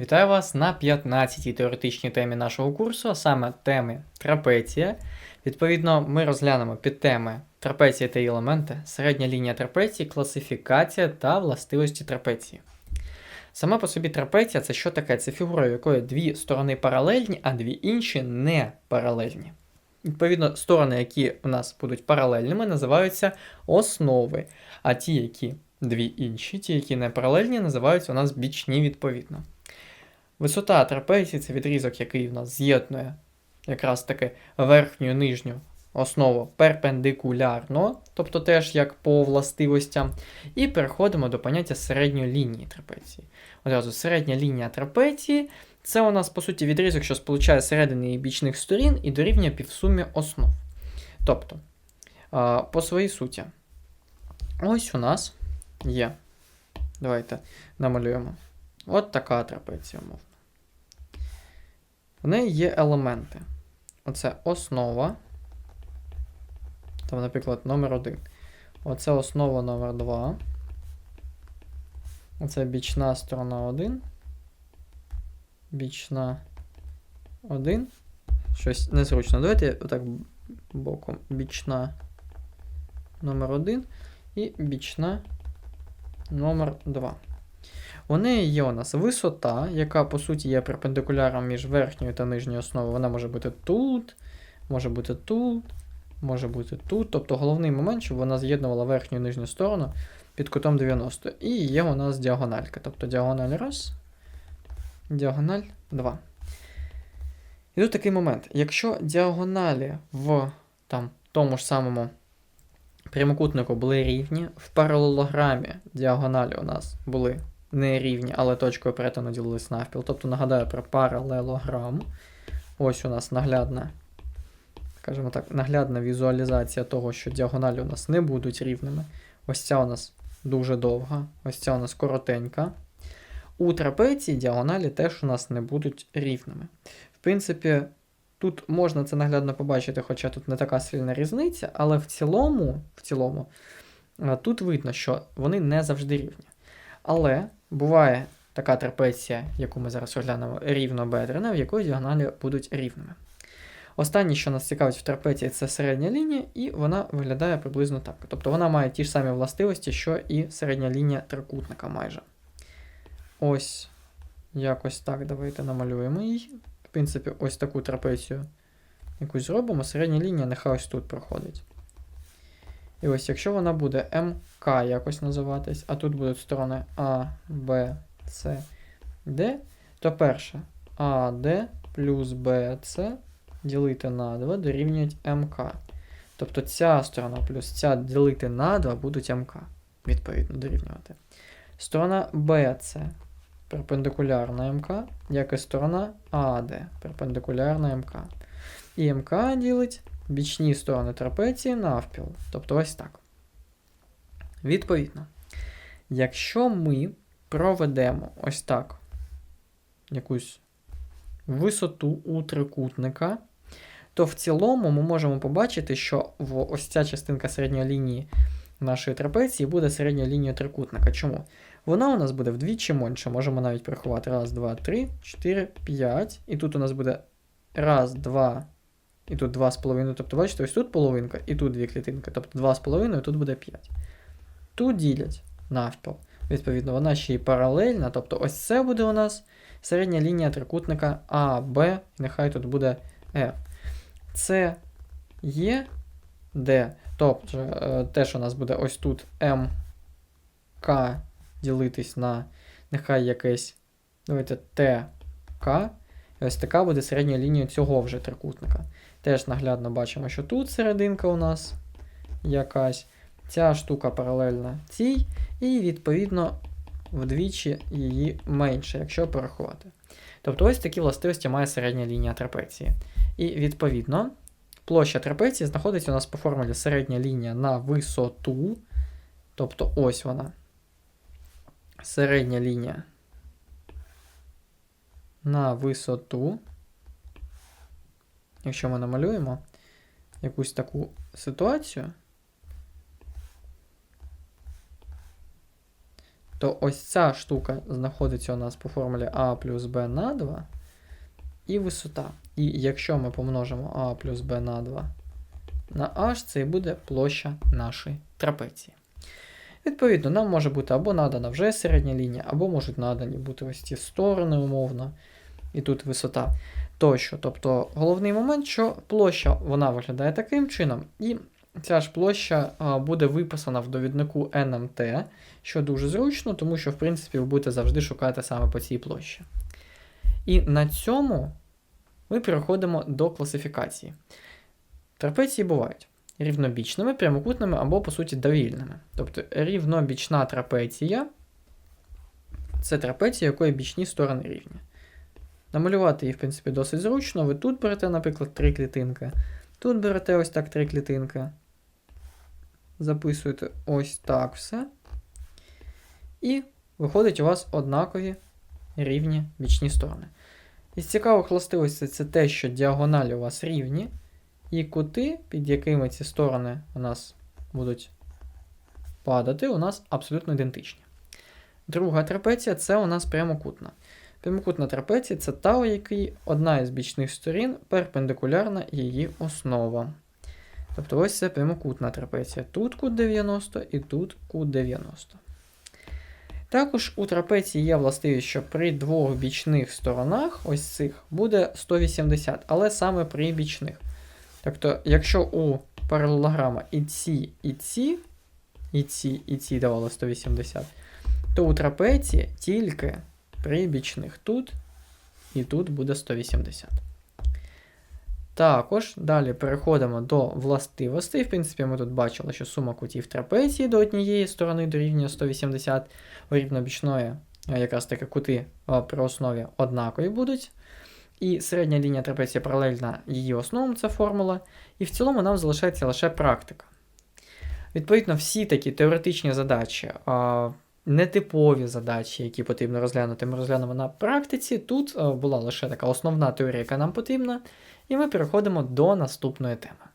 Вітаю вас на 15-й теоретичній темі нашого курсу, а саме теми трапеція. Відповідно, ми розглянемо підтеми трапеція та її елементи, середня лінія трапеції, класифікація та властивості трапеції. Сама по собі трапеція це що таке? Це фігура, в якої дві сторони паралельні, а дві інші не паралельні. Відповідно, сторони, які у нас будуть паралельними, називаються основи, а ті, які дві інші, ті, які не паралельні, називаються у нас бічні відповідно. Висота трапеції це відрізок, який в нас з'єднує якраз таки верхню і нижню основу перпендикулярно, тобто теж як по властивостям. І переходимо до поняття середньої лінії трапеції. Одразу середня лінія трапеції це у нас, по суті, відрізок, що сполучає середини і бічних сторін і дорівнює півсумі основ. Тобто, по своїй суті, ось у нас є. Давайте намалюємо. От така трапеція, умовно. В неї є елементи. Оце основа. Там, наприклад, номер 1. Оце основа номер 2. Оце бічна сторона 1. Бічна 1. Щось незручно. Давайте отак боком. Бічна номер 1 і бічна номер 2. У неї є у нас висота, яка по суті є перпендикуляром між верхньою та нижньою основою. Вона може бути тут, може бути тут, може бути тут. Тобто головний момент, щоб вона з'єднувала верхню і нижню сторону під кутом 90. І є у нас діагональка. Тобто діагональ 1, діагональ 2. І тут такий момент. Якщо діагоналі в там, тому ж самому прямокутнику були рівні, в паралелограмі діагоналі у нас були не рівні, але точкою перетину ділились навпіл. Тобто нагадаю про паралелограм. Ось у нас наглядна, скажімо так, наглядна візуалізація того, що діагоналі у нас не будуть рівними. Ось ця у нас дуже довга, ось ця у нас коротенька. У трапеції діагоналі теж у нас не будуть рівними. В принципі, тут можна це наглядно побачити, хоча тут не така сильна різниця, але в цілому, в цілому тут видно, що вони не завжди рівні. Але буває така трапеція, яку ми зараз оглянемо, рівнобедрена, в якої діагоналі будуть рівними. Останнє, що нас цікавить в трапеції, це середня лінія, і вона виглядає приблизно так. Тобто вона має ті ж самі властивості, що і середня лінія трикутника майже. Ось якось так. Давайте намалюємо її. В принципі, ось таку трапецію якусь зробимо. Середня лінія нехай ось тут проходить. І ось, якщо вона буде МК якось називатись, а тут будуть сторони А, Б, С, Д, то перше АД плюс БЦ ділити на 2 дорівнюють МК. Тобто ця сторона плюс ця ділити на 2 будуть МК, відповідно, дорівнювати. Сторона BC перпендикулярна МК, як і сторона АД перпендикулярна МК. І МК ділить бічні сторони трапеції навпіл. Тобто ось так. Відповідно, якщо ми проведемо ось так якусь висоту у трикутника, то в цілому ми можемо побачити, що ось ця частинка середньої лінії нашої трапеції буде середньою лінією трикутника. Чому? Вона у нас буде вдвічі менше. Можемо навіть порахувати. Раз, два, три, чотири, п'ять. І тут у нас буде раз, два, і тут 2,5. Тобто, бачите, ось тут половинка, і тут дві клітинки. Тобто 2,5, і тут буде 5. Тут ділять навпіл. Відповідно, вона ще й паралельна. Тобто, ось це буде у нас середня лінія трикутника А, Б, і нехай тут буде F. Це є Д. Тобто, е, теж у нас буде ось тут МК ділитись на нехай якесь. Давайте ТК. І ось така буде середня лінія цього вже трикутника. Теж наглядно бачимо, що тут серединка у нас якась. Ця штука паралельна цій, і, відповідно, вдвічі її менше, якщо порахувати. Тобто ось такі властивості має середня лінія трапеції. І, відповідно, площа трапеції знаходиться у нас по формулі середня лінія на висоту. Тобто ось вона. Середня лінія на висоту. Якщо ми намалюємо якусь таку ситуацію, то ось ця штука знаходиться у нас по формулі А плюс Б на 2 і висота. І якщо ми помножимо А плюс Б на 2 на H, це і буде площа нашої трапеції. Відповідно, нам може бути або надана вже середня лінія, або можуть надані бути ось ці сторони умовно, і тут висота тощо. Тобто головний момент, що площа вона виглядає таким чином, і ця ж площа буде виписана в довіднику NMT, що дуже зручно, тому що, в принципі, ви будете завжди шукати саме по цій площі. І на цьому ми переходимо до класифікації. Трапеції бувають рівнобічними, прямокутними або, по суті, довільними. Тобто рівнобічна трапеція це трапеція, якої бічні сторони рівні. Намалювати її, в принципі, досить зручно. Ви тут берете, наприклад, три клітинки. Тут берете ось так три клітинки. Записуєте ось так все. І виходить у вас однакові рівні бічні сторони. Із цікавих властивостей це те, що діагоналі у вас рівні, і кути, під якими ці сторони у нас будуть падати, у нас абсолютно ідентичні. Друга трапеція це у нас прямокутна. Прямокутна трапеція це та, у якій одна із бічних сторін перпендикулярна її основа. Тобто ось це прямокутна трапеція. Тут кут 90 і тут кут 90. Також у трапеції є властивість, що при двох бічних сторонах, ось цих, буде 180, але саме при бічних. Тобто, якщо у паралелограма і ці, і ці, і ці, і ці давали 180, то у трапеції тільки при бічних тут і тут буде 180. Також далі переходимо до властивостей. В принципі, ми тут бачили, що сума кутів трапеції до однієї сторони дорівнює 180 у рівнобічної, якраз таки кути при основі однакові будуть. І середня лінія трапеції паралельна її основам, це формула. І в цілому нам залишається лише практика. Відповідно, всі такі теоретичні задачі, а, нетипові задачі, які потрібно розглянути, ми розглянемо на практиці. Тут була лише така основна теорія, яка нам потрібна. І ми переходимо до наступної теми.